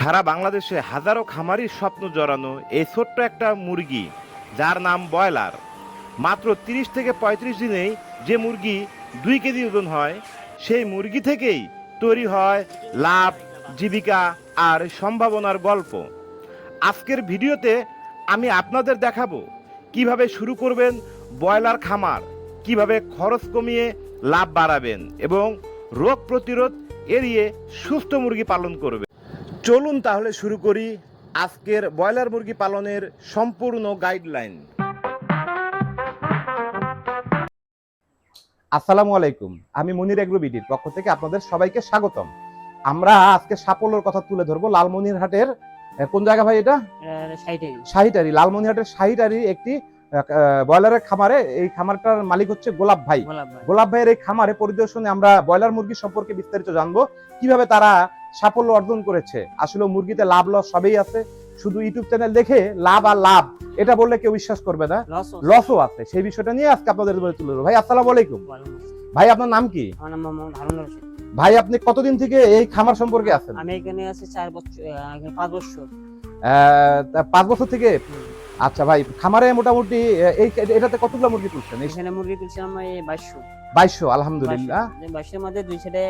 সারা বাংলাদেশে হাজারো খামারির স্বপ্ন জড়ানো এই ছোট্ট একটা মুরগি, যার নাম ব্রয়লার। মাত্র তিরিশ থেকে পঁয়ত্রিশ দিনেই যে মুরগি দুই কেজি ওজন হয়, সেই মুরগি থেকেই তৈরি হয় লাভ, জীবিকা আর সম্ভাবনার গল্প। আজকের ভিডিওতে আমি আপনাদের দেখাবো কীভাবে শুরু করবেন ব্রয়লার খামার, কীভাবে খরচ কমিয়ে লাভ বাড়াবেন এবং রোগ প্রতিরোধ এড়িয়ে সুস্থ মুরগি পালন করবেন। চলুন তাহলে শুরু করি আজকের ব্রয়লার মুরগি পালনের সম্পূর্ণ গাইডলাইন আসসালামু আলাইকুম আমি মনির এগ্রোবিডির পক্ষ থেকে আপনাদের সবাইকে স্বাগতম। আমরা আজকে সাপোলোর কথা তুলে ধরবো লালমনিরহাটের কোন জায়গা ভাই এটা? শাহিটারি। লালমনিরহাটের শাহিটারি একটি ব্রয়লারের খামারে এই খামারটার মালিক হচ্ছে গোলাপ ভাই। গোলাপ ভাইয়ের এই খামারে পরিদর্শনে আমরা ব্রয়লার মুরগি সম্পর্কে বিস্তারিত জানব কীভাবে তারা সাফল্য অর্জন করেছে। আসলে মুরগিতে লাভ লস সবই আছে। শুধু ইউটিউব চ্যানেল দেখে লাভ আর লাভ এটা বললে কেউ বিশ্বাস করবে না। লসও আছে। সেই বিষয়টা নিয়ে আজকে আপনাদের উপরে তুলে ভাই আসসালামু আলাইকুম। ভাই আপনার নাম কি? ভাই আপনি কতদিন থেকে এই খামার সম্পর্কে আছেন? আমি এখানে আছি চার বছর পাঁচ বছর। পাঁচ বছর থেকে? আচ্ছা ভাই খামারে মোটামুটি এই এটাতে কতগুলো মুরগি তুলছেন? এখানে মুরগি তুলছিলাম এই বাইশশো। বাইশশো আলহামদুলিল্লাহ। বাইশের মধ্যে দুই সেটে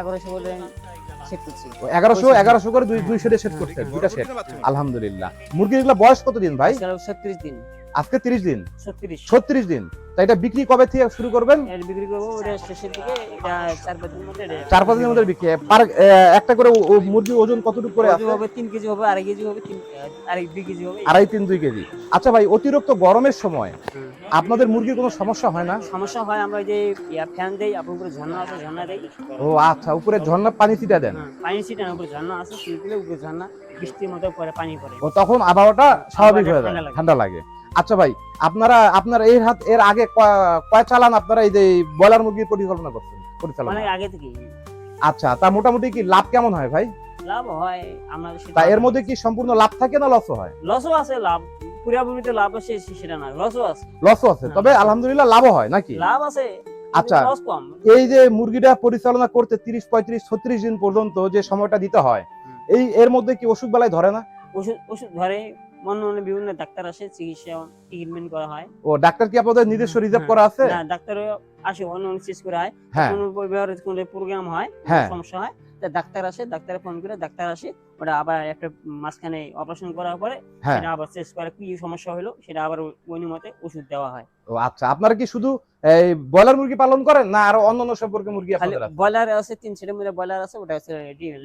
এগারোশো বলে সেট করছি। এগারোশো এগারোশো করে দুই দুই সেটে সেট করতে দুইটা সেট আলহামদুলিল্লাহ। মুরগি বয়স কতদিন ভাই? ছত্রিশ দিন। আজকে তিরিশ দিন? ছত্রিশ। ছত্রিশ দিন। তা এটা বিক্রি কবে থেকে শুরু করবেন? এর বিক্রি করব ওটা শেষের দিকে এটা চার পাঁচ দিনের মধ্যে এটা- চার পাঁচ দিনের মধ্যে বিক্রি পার একটা করে ও ওজন কতটুকু করে আছে? হবে তিন কেজি হবে আড়াই কেজি হবে তিন আহ, আড়াই দুই কেজি হবে। আড়াই তিন দুই কেজি। আচ্ছা ভাই অতিরিক্ত গরমের সময় আপনাদের মুরগির কোনো সমস্যা হয় না? সমস্যা হয় আমরা যে ফ্যান দেই আপনার উপরে ঝর্ণা আছে ঝর্ণা দেই। ও আচ্ছা উপরে ঝর্ণা পানি ছিটা দেন। হ্যাঁ, পানি ছিটানোর উপরে ঝর্ণা আছে দিলে উপরে ঝর্ণা বৃষ্টির মতো পরে পানি পড়ে। ও তখন আবহাওয়াটা স্বাভাবিক হয়ে যায় ঠান্ডা লাগে। আচ্ছা ভাই আপনারা আপনার এই হাত এর আগে কয়- চালান আপনারা এই যে ব্রয়লার মুরগির পরিকল্পনা করছেন? পরিচালনা। অনেক আগে থেকে আচ্ছা তা মোটামুটি কি লাভ কেমন হয় ভাই? লাভ হয় আমরা তা এর মধ্যে কি সম্পূর্ণ লাভ থাকে না লসও হয়? লসও আছে লাভ। পুরাপুরিতে লাভ আছে সেটা না লসও আছে। লসও আছে তবে আলহামদুলিল্লাহ লাভও হয় নাকি? লাভ আছে আচ্ছা। এই যে মুরগিটা পরিচালনা করতে তিরিশ পঁয়ত্রিশ ছত্রিশ দিন পর্যন্ত যে সময়টা দিতে হয় এই এর মধ্যে কি অসুখ বেলায় ধরে না? ওষুধ ওষুধ ধরে বিভিন্ন ডাক্তার আসে চিকিৎসা ট্রিটমেন্ট করা হয়। ও ডাক্তার কি আপনাদের নিজস্ব রিজার্ভ হ্যাঁ। করা আছে? না ডাক্তার আসে অনলাইন করা হয় হ্যাঁ। কোনো ব্যবহার কোনো প্রোগ্রাম হয় হ্যাঁ। সমস্যা হয় তা ডাক্তার আসে ডাক্তারে ফোন করে ডাক্তার আসে ওটা আবার একটা মাঝখানে অপারেশন করার পরে সেটা আবার চেক করে। কি সমস্যা হলো সেটা আবার ওই মতে ওষুধ দেওয়া হয়। ও আচ্ছা আপনারা কি শুধু এই ব্রয়লার মুরগি পালন করেন না আরও অন্যান্য সম্পর্কে মুরগি খালি আপনাদের আছে? ব্রয়লার আছে তিন সেটের মধ্যে ব্রয়লার আছে ওটা আছে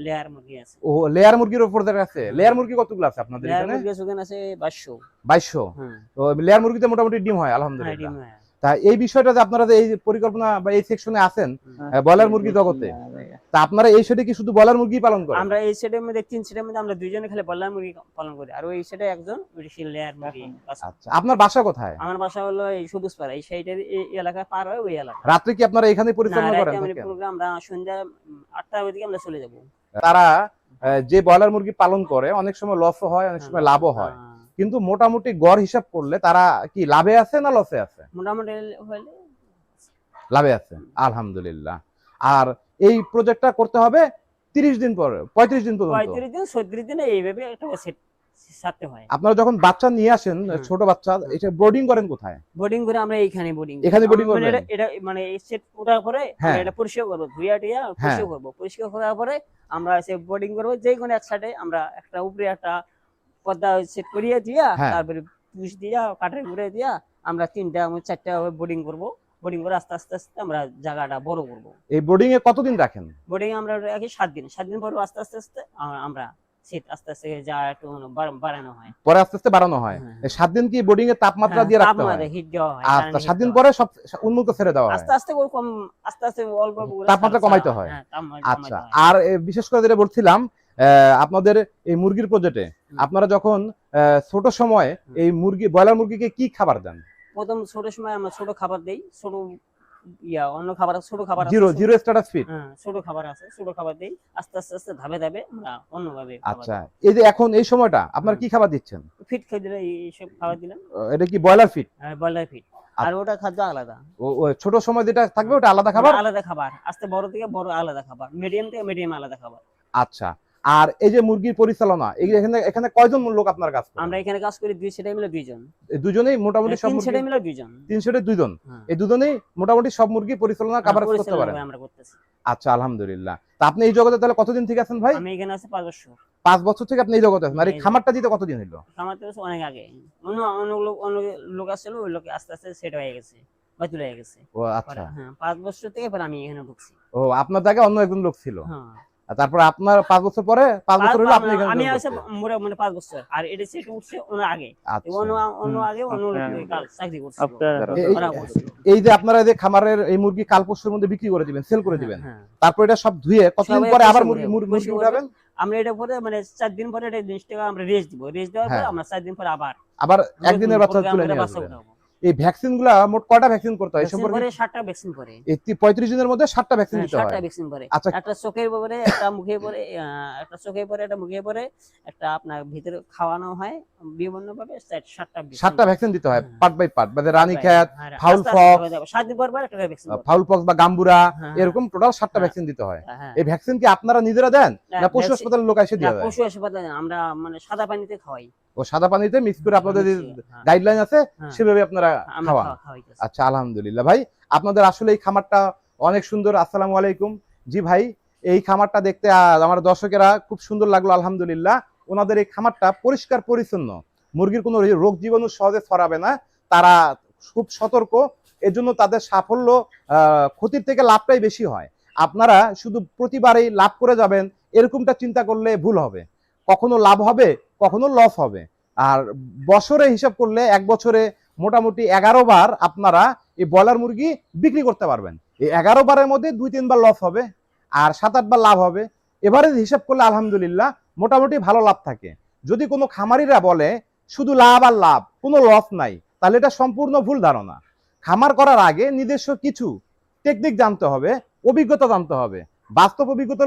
লেয়ার মুরগি আছে। ও লেয়ার মুরগির উপর দেখা আছে। লেয়ার মুরগি কতগুলো আছে আপনাদের লেয়ার মুরগি আছে ওখানে আছে বাইশশো। বাইশশো। হ্যাঁ তো লেয়ার মুরগিতে মোটামুটি ডিম হয় হ্যাঁ, আলহামদুলিল্লাহ। ডিম হয়। তা এই বিষয়টা যে আপনারা যে এই পরিকল্পনা বা এই সেকশনে আছেন হ্যাঁ। ব্রয়লার মুরগি জগতে তা আপনারা এই সেটে কি শুধু ব্রয়লার মুরগি পালন করেন? আমরা এই সেটের মধ্যে তিন সেটের মধ্যে আমরা দুইজনে খালি ব্রয়লার মুরগি পালন করি। আর ওই সেটে একজন ওই লেয়ার মুরগি আচ্ছা। আপনার বাসা কোথায়? আমার বাসা হলো এই সবুজ পাড়া এই সাইডের এই এলাকা পার হয় ওই এলাকা। রাত্রে কি আপনারা এখানে পরিচালনা করেন রাতে আমরা সন্ধ্যা উম, আটটার দিকে আমরা চলে যাব। তারা যে ব্রয়লার মুরগি পালন করে অনেক সময় লসও হয় অনেক সময় লাভও হয়। হ্যাঁ। কিন্তু মোটামুটি গড় হিসাব করলে তারা কি লাভে আছে না লসে আছে? মোটামুটি হলে লাভে আছে আলহামদুলিল্লাহ। আর এই প্রজেক্টটা করতে হবে তিরিশ দিন পর পঁয়ত্রিশ দিন পর্যন্ত। পঁয়ত্রিশ দিন ছত্রিশ দিনে এইভাবে একটা সেট সারতে হয়। আপনারা যখন বাচ্চা নিয়ে আসেন ছোট বাচ্চা এটা ব্রোডিং করেন কোথায়? বোর্ডিং করে আমরা এইখানে বোর্ডিং এখানে boarding করবেন? এটা এটা মানে এই সেট ওঠার পরে হ্যাঁ। এটা পরিষ্কার করব ধুইয়া টিয়া পরিষ্কার করব। পরিষ্কার করার পরে আমরা সে বোর্ডিং করব যে কোনো এক সাইডে আমরা একটা উপরে একটা পর্দা সেট করিয়ে দিয়া হ্যাঁ। তারপরে পুষ দিয়া কাঠের ঘুরে দিয়া আমরা তিনটা আমি চারটা বোর্ডিং করব বোর্ডিং করে আস্তে আস্তে আস্তে আমরা জায়গাটা বড় করব এই বোর্ডিং এ কতদিন রাখেন বোর্ডিং আমরা রাখি সাত দিন সাত দিন পর আস্তে আস্তে আস্তে আমরা সেট আস্তে আস্তে যা একটু বাড়ানো হয় পরে আস্তে আস্তে বাড়ানো হয় হ্যাঁ। এই সাত দিন কি বোর্ডিং এর তাপমাত্রা হ্যাঁ, দিয়ে রাখতে হয় তাপমাত্রা হিট দেওয়া হয় আচ্ছা সাত দিন পরে সব উন্মুক্ত ছেড়ে দেওয়া হয়। আস্তে আস্তে ওরকম আস্তে আস্তে অল্প তাপমাত্রা কমাইতে হয়। আচ্ছা আর বিশেষ করে যেটা বলছিলাম আপনাদের এই মুরগির প্রজেক্টে আপনারা যখন ছোট সময় এই মুরগি ব্রয়লার মুরগিকে কি খাবার দেন? প্রথম ছোট সময় আমরা ছোট খাবার দেই ছোট ইয়া অন্য খাবার ছোট খাবার জিরো জিরো স্ট্যাটাস হ্যাঁ ছোট খাবার আছে ছোট খাবার দেই আস্তে আস্তে আস্তে ধাপে ধাপে আমরা অন্যভাবে আচ্ছা এই যে এখন এই সময়টা আপনার কি খাবার দিচ্ছেন? ফিট খেয়ে দিলে এইসব খাবার দিলাম। এটা কি ব্রয়লার ফিট ব্রয়লার ফিট আর ওটা খাদ্য আলাদা। ও ছোট সময় যেটা থাকবে ওটা আলাদা খাবার? আলাদা খাবার। আস্তে বড় থেকে বড় আলাদা খাবার। মিডিয়াম থেকে মিডিয়াম আলাদা খাবার। আচ্ছা আর এই যে মুরগির পরিচালনা এখানে এখানে কয়জন লোক আপনার কাজ আমরা এখানে কাজ করি দুই সেটাই মিলে দুইজন। দুজনেই মোটামুটি সব তিন সেটাই মিলে দুইজন। তিনশোটে দুজন হ্যাঁ। এই দুজনেই মোটামুটি সব মুরগি পরিচালনা কাভারেজ করতে পরিচালনা পারেন। আমরা করতেছি। আচ্ছা আলহামদুলিল্লাহ। তা আপনি এই জগতে তাহলে কতদিন থেকে আছেন ভাই? আমি এখানে আছি পাঁচ বছর। পাঁচ বছর থেকে আপনি এই জগতে আছেন। আর এই খামারটা দিতে কতদিন হলো আমার তো অনেক আগে। অন্য অন্য লোক অন্য লোক আসছিল ওই লোক আস্তে আস্তে সেট হয়ে গেছে বাতিল হয়ে গেছে। ও আচ্ছা। হ্যাঁ পাঁচ বছর থেকে পরে আমি এখানে ঢুকছি। ও আপনার জায়গায় অন্য একজন লোক ছিল। হ্যাঁ। তারপর আপনার পাঁচ বছর পরে পাঁচ বছর হলো আপনি এখানে আমি আসে করছেন। মোটামুটি পাঁচ বছর। আর এটা সেট উঠছে অন্য আগে। অন্য অন্য আগে অন্য চাকরি আপনার- এই- যে আপনারা যে খামারের এই মুরগি কাল পরশুর মধ্যে বিক্রি করে দিবেন সেল করে দিবেন হ্যাঁ, হ্যাঁ। তারপর এটা সব ধুয়ে কতদিন পরে আবার মুরগি মুরগি উঠাবেন? আমরা এটা পরে মানে চার দিন পরে এটা জিনিসটাকে আমরা রেস্ট দিব। রেস্ট দেওয়ার পরে হ্যাঁ। আমরা চার দিন পরে আবার আবার একদিনের বাচ্চা তুলে নিয়ে আসবেন। এই ভ্যাকসিনগুলা মোট কয়টা ভ্যাকসিন করতে হয় সম্পর্কে পরে সাতটা ভ্যাকসিন পরে। এই তি- পঁয়ত্রিশ দিনের মধ্যে সাতটা ভ্যাকসিন হ্যাঁ, দিতে হয়। সাতটা ভ্যাকসিন পরে। আচ্ছা। একটা চোখের পরে একটা মুখে পরে একটা চোখে পরে একটা মুখে পরে একটা আপনার ভিতরে খাওয়ানো হয় বিভিন্ন ভাবে সাতটা vaccine সাতটা ভ্যাকসিন দিতে হয় হ্যাঁ। পার্ট বাই পার্ট মানে রানী হয়। খ্যাত হ্যাঁ, ফাউল আস্তে ফক্স, সাত দিন পর পর একটা ভ্যাকসিন ফাউল পক্স বা গাম্বুরা হ্যাঁ, এরকম টোটাল সাতটা হ্যাঁ। ভ্যাকসিন দিতে হয়। হ্যাঁ এই ভ্যাকসিন কি আপনারা নিজেরা দেন? না, পশু হাসপাতালের লোক এসে দিয়ে দেয়? পশু হাসপাতালে আমরা মানে সাদা পানিতে খাওয়াই। ও সাদা পানিতে মিক্স করে আপনাদের হ্যাঁ, গাইডলাইন আছে হ্যাঁ। সেভাবে আপনারা খাওয়া- আচ্ছা আলহামদুলিল্লাহ। ভাই আপনাদের আসলে এই খামারটা অনেক সুন্দর। আসসালামু আলাইকুম। জি ভাই এই খামারটা দেখতে আমার দর্শকেরা খুব সুন্দর লাগল আলহামদুলিল্লাহ। ওনাদের এই খামারটা পরিষ্কার পরিচ্ছন্ন। মুরগির কোনো রোগ জীবাণু সহজে ছড়াবে না। তারা খুব সতর্ক। এর জন্য তাদের সাফল্য ক্ষতির থেকে লাভটাই বেশি হয়। আপনারা শুধু প্রতিবারেই লাভ করে যাবেন এরকমটা চিন্তা করলে ভুল হবে। কখনো লাভ হবে, কখনো লস হবে। আর বছরে হিসাব করলে এক বছরে মোটামুটি এগারো বার আপনারা এই ব্রয়লার মুরগি বিক্রি করতে পারবেন। এই এগারো বারের মধ্যে দুই তিনবার লস হবে, আর সাত আটবার লাভ হবে। এবারে হিসাব করলে আলহামদুলিল্লাহ মোটামুটি ভালো লাভ থাকে। যদি কোনো খামারিরা বলে, শুধু লাভ আর লাভ, কোনো লস নাই তাহলে এটা সম্পূর্ণ ভুল ধারণা। খামার করার আগে নিজস্ব কিছু টেকনিক জানতে হবে, অভিজ্ঞতা জানতে হবে। বাস্তব অভিজ্ঞতা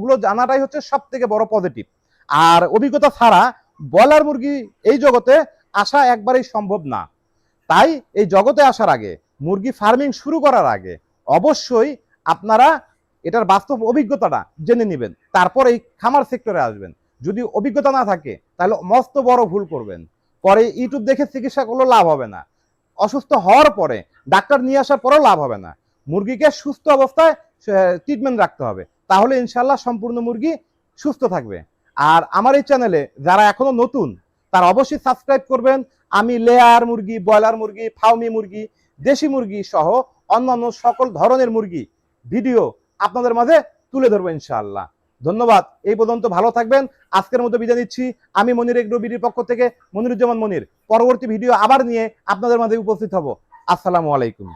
গুলো জানাটাই হচ্ছে সব থেকে বড় পজিটিভ আর অভিজ্ঞতা ছাড়া ব্রয়লার মুরগি এই জগতে আসা একবারেই সম্ভব না। তাই এই জগতে আসার আগে, মুরগি ফার্মিং শুরু করার আগে অবশ্যই আপনারা এটার বাস্তব অভিজ্ঞতাটা জেনে নেবেন। তারপর এই খামার সেক্টরে আসবেন। যদি অভিজ্ঞতা না থাকে, তাহলে মস্ত বড় ভুল করবেন। পরে ইউটিউব দেখে চিকিৎসা করলেও লাভ হবে না। অসুস্থ হওয়ার পরে ডাক্তার নিয়ে আসার পরেও লাভ হবে না। মুরগিকে সুস্থ অবস্থায় ট্রিটমেন্ট রাখতে হবে। তাহলে ইনশাল্লাহ সম্পূর্ণ মুরগি সুস্থ থাকবে। আর আমার এই চ্যানেলে যারা এখনও নতুন, তারা অবশ্যই সাবস্ক্রাইব করবেন। আমি লেয়ার মুরগি ব্রয়লার মুরগি ফাউমি মুরগি, দেশি মুরগি সহ অন্যান্য সকল ধরনের মুরগি ভিডিও আপনাদের মাঝে তুলে ধরবো ইনশাআল্লাহ। ধন্যবাদ। এই পর্যন্ত ভালো থাকবেন। আজকের মতো বিদায় নিচ্ছি। আমি মনির এগ্রো বিডির পক্ষ থেকে মনিরুজ্জামান মনির। পরবর্তী ভিডিও আবার নিয়ে আপনাদের মাঝে উপস্থিত হব। আসসালামু আলাইকুম।